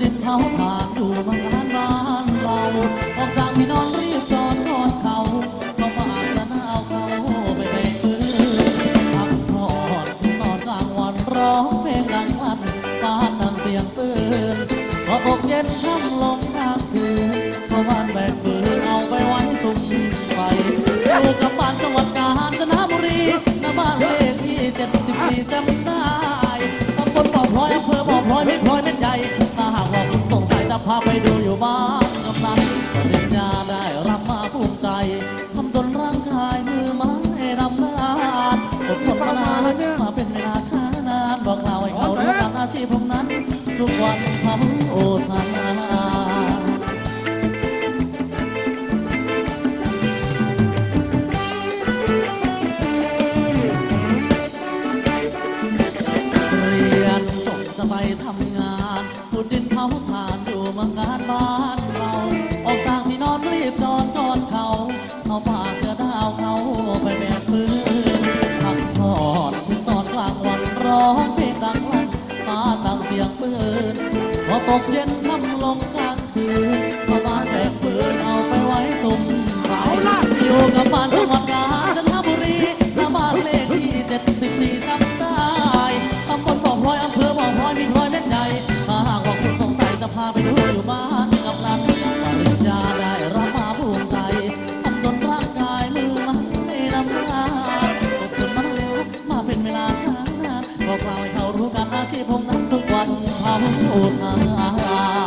ดินเผาถ่านอยู่บางร้านบ้านเราออกจากพี่นองรีบจอดกอนเขาเขามาอาสนาเอาเขาไปแบ่งปืนพักผ่อนถึงตอนกลางวันร้องเพลงดังลั่นบ้านดังเสียงปืนพอตกเย็นค่ำลงกลางคืนเพราะบ้านแบกปืนเอาไปไว้สุมไฟอยู่กับบ้านจังหวัดกาญจนบุรีหน้าบ้านเลขที่74จำได้ตาไปดูอยู่บ้านกำนันปริญญาได้รับมาภูมิใจทำจนร่างกายมือไม้ดำนานอดทนมานานมาเป็นเวลาช้านานบอกกล่าวให้เขารู้กันอาชีพผมนั้น ทุกวันทำโอทานเรียนจบจะไปทำงานขุดดินเผาถ่าน อยู่เมืองการบ้านเรา ออกจากที่นอนรีบจอดก่อนเขาเอาผ้าเสื้อดาวเขาไปแบกปืนพักผ่อนถึงตอนกลางวันร้องเพลงดังลั่นฟ้าดังเสียงปืนพอตกเย็นค่ำลงกลางคืนพอบ้านแบกปืนเอาไปไว้สุ่มไฟอยู่กับบ้านจังหวัดกาญจนบุรีหน้าบ้านเลขที่74จำได้ตำบลบ่อพลอยอำเภอบ่อพลอยมีพลอยเม็ดใหญ่ถ้าหากว่าคุณสงสัยจะพาไปดู มากับนันปริญญาได้รับมาภูมิใจทำจนร่างกายมือมันไม่ลำบานตกจนมามาเป็นเวลาช้านานบอกกล่าวให้เขารู้กันอาชีพผมนั้นทุกวันเขาทา